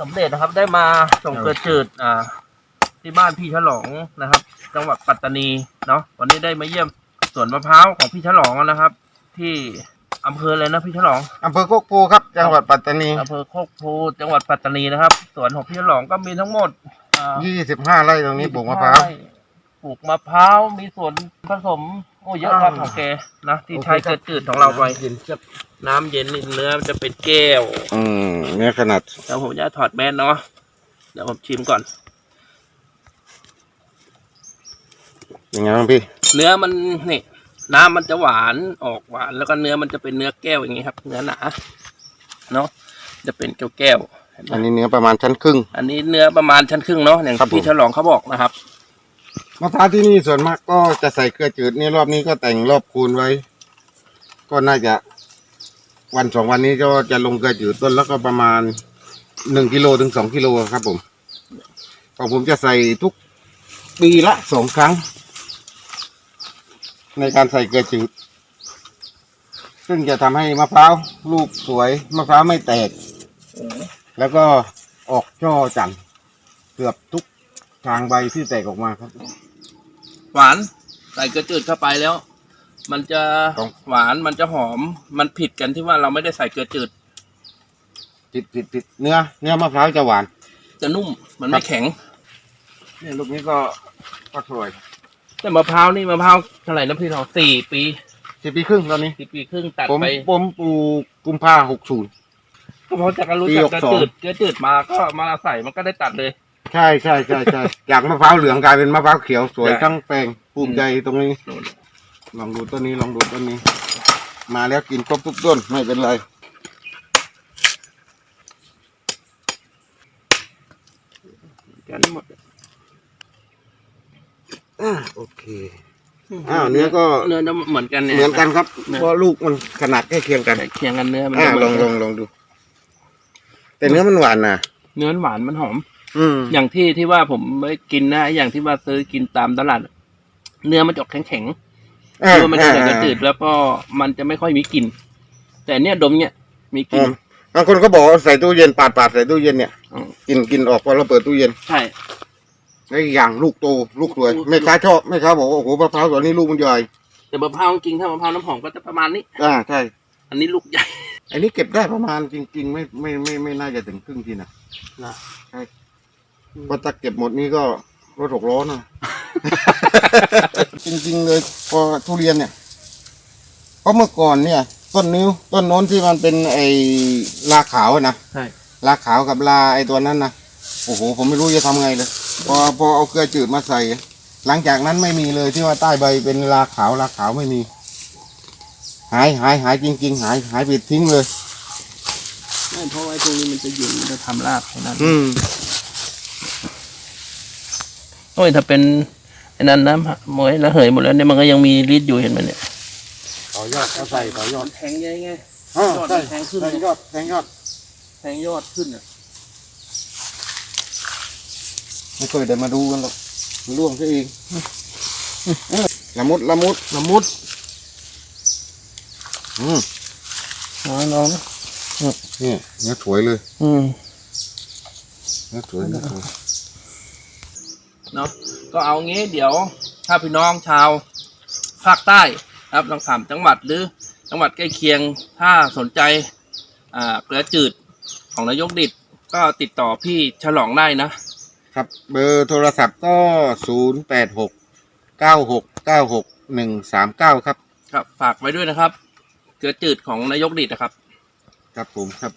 สมเด็จนะครับ ได้มาส่งเกลือจืดอ่า ที่บ้านพี่ฉลองนะครับ จังหวัดปัตตานีเนาะวันนี้ได้มาเยี่ยมสวนมะพร้าวของพี่ฉลองนะครับ ที่อำเภออะไรนะพี่ฉลองอำเภอโคกปูครับ จังหวัดปัตตานีอำเภอโคกโพจังหวัดปัตตานีนะครับ สวนของพี่ฉลองก็มีทั้งหมดอ่ายี่สิบห้าไร่ตรงนี้ปลูกมะพร้าวไปลูกมะพร้าวมีส่วนผสม โอ้เยอะครับอ่าของแกนะที่ใช้เกลือจืดของเราไป น้ำเย็นนี่เนื้อมันจะเป็นแก้ว อืมเนี่ยขนาดเดี๋ยวผมจะถอดแมสเนาะเดี๋ยวผมชิมก่อน ยังไงบ้างพี่ เนื้อมันนี่น้ำมันจะหวานออกหวาน แล้วก็เนื้อมันจะเป็นเนื้อแก้วอย่างนี้ครับ เนื้อหนาเนาะจะเป็นแก้วแก้วๆเห็นไหมอันนี้เนื้อประมาณชั้นครึ่ง อันนี้เนื้อประมาณชั้นครึ่งเนาะอย่างครับผมพี่ฉลองเขาบอกนะครับ มะพร้าวที่นี่ส่วนมากก็จะใส่เกลือจืดนี่รอบนี้ก็แต่งรอบคูณไว้ ก็น่าจะ วันสองวันนี้ก็จะลงเกลือจืดต้นแล้วก็ประมาณหนึ่งกิโลถึงสองกิโลครับผมของผมจะใส่ทุกปีละสองครั้ง ในการใส่เกลือจืด ซึ่งจะทำให้มะพร้าวลูกสวยมะพร้าวไม่แตก แล้วก็ออกช่อจันทร์เกือบทุกทางใบที่แตกออกมาครับ หวานใส่เกลือจืดเข้าไปแล้ว มันจะต้อง หวานมันจะหอม มันผิดกันที่ว่าเราไม่ได้ใส่เกลือจืดผิดผิดผิดเนื้อ เนื้อมะพร้าวจะหวาน จะนุ่มมันครัไม่บแข็งเนี่ยลูกนี้ก็ก็สวยแต่มะพร้าวนี่มะพร้าวเท่าไหร่นะพี่ทองสี่ปีสี่ปีครึ่งตอนนี้ สี่ปีครึ่งตัดผมไปผมปลูกกุมภาหกศูนย์ ก็เพราะจากการรู้ปีจักหกเกลือสองจืดเกลือจืดมาก็มาใส่มันก็ได้ตัดเลย ใช่ใช่ใช่ใช่ จากมะพร้าวเหลืองกลายเป็นมะพร้าวเขียวสวยใช่ ทั้งแปลงภูมิใจตรงนี้ นู่น ลองดูต้นนี้ลองดูต้นนี้ มาแล้วกินครบทุกต้นไม่เป็นไรกันหมดอ่าโอเคอ้าวเนื้อก็เนื้อจะเหมือนกันเนี่ยเหมือนกันครับเนื้อเพราะลูกมันขนาดใกล้เคียงกันใกล้เคียงกันเนื้อมันอ่าจะเหมืลออนงกัลอนงลองดู แต่เนื้อมันหวานนะเนื้อหวานมันหอม อืมอย่างที่ที่ว่าผมไม่กินนะอย่างที่ว่าซื้อกินตามตลาด เนื้อมันจะออกแข็งๆอ่า คือมันจะใส่กระอ่าจืดแล้วก็มันจะไม่ค่อยมีกลิ่น แต่เนี่ยดมเนี่ยมีกลิ่นอืมบางคนก็บอกว่าใส่ตู้เย็นปาดปาดใส่ตู้เย็นเนี่ยอืมกินกินออกพอเราเปิดตู้เย็นใช่แล้วอีกอย่างลูกโตลูกสวยลูกแม่ค้าชอบแม่ค้าบอกว่าโอ้โหมะพร้าวตัวนี้ลูกมันใหญ่แต่มะพร้าวจริงๆถ้ามะพร้าวน้ำหอมก็จะประมาณนี้อ่าใช่อันนี้ลูกใหญ่อันนี้เก็บได้ประมาณจริง ๆ ไม่ไม่ไม่ไม่น่าจะถึงครึ่งทีนะนะใช่เพราะถ้าเก็บหมดนี้ก็รถหกล้อนะ จริงๆเลยพอทุเรียนเนี่ยเพราะเมื่อก่อนเนี่ย ต้นนิ้วต้นโน้นที่มันเป็นไอ้ลาขาวอะนะใช่ ลาขาวกับลาไอ้ตัวนั้นนะโอ้โห ผมไม่รู้จะทำไงเลย พอพอเอาเกลือจืดมาใส่ หลังจากนั้นไม่มีเลยที่ว่าใต้ใบเป็นลาขาวลาขาวไม่มี หายหายหายจริง ๆ หายหายไปทิ้งเลย ไม่เพราะว่าไอ้ตรงนี้มันจะหยุ่นมันจะทำรากแค่นั้นอืม โอ้ยถ้าเป็นไอ้ นั้นนะหมวยระเหยหมดแล้วเนี่ยมันก็ยังมีฤทธิ์อยู่เห็นไหมเนี่ยต่อยอดเอาใส่ต่อยอดแทงใหญ่ไงอ่ายอดใช่แทงขึ้นแทงยอดแทงยอดแทงยอดขึ้นอะไม่เคยได้มาดูกันหรอกมันร่วงซะเองละมุดละมุดละมุดอืมน้องน้องนี่เนื้อสวยเลย อืมเนื้อสวยเนื้อสวยเนาะ ก็เอางี้เดี๋ยวถ้าพี่น้องชาวภาคใต้นะครับลองถามจังหวัดหรือจังหวัดใกล้เคียงถ้าสนใจอ่าเกลือจืดของนายกดิดก็ติดต่อพี่ฉลองได้นะ ครับเบอร์โทรศัพท์ก็ศูนย์แปดหกเก้าหกเก้าหกหนึ่งสามเก้าครับ ครับ ฝากไว้ด้วยนะครับ เกลือจืดของนายกดิดนะครับ ครับผมครับ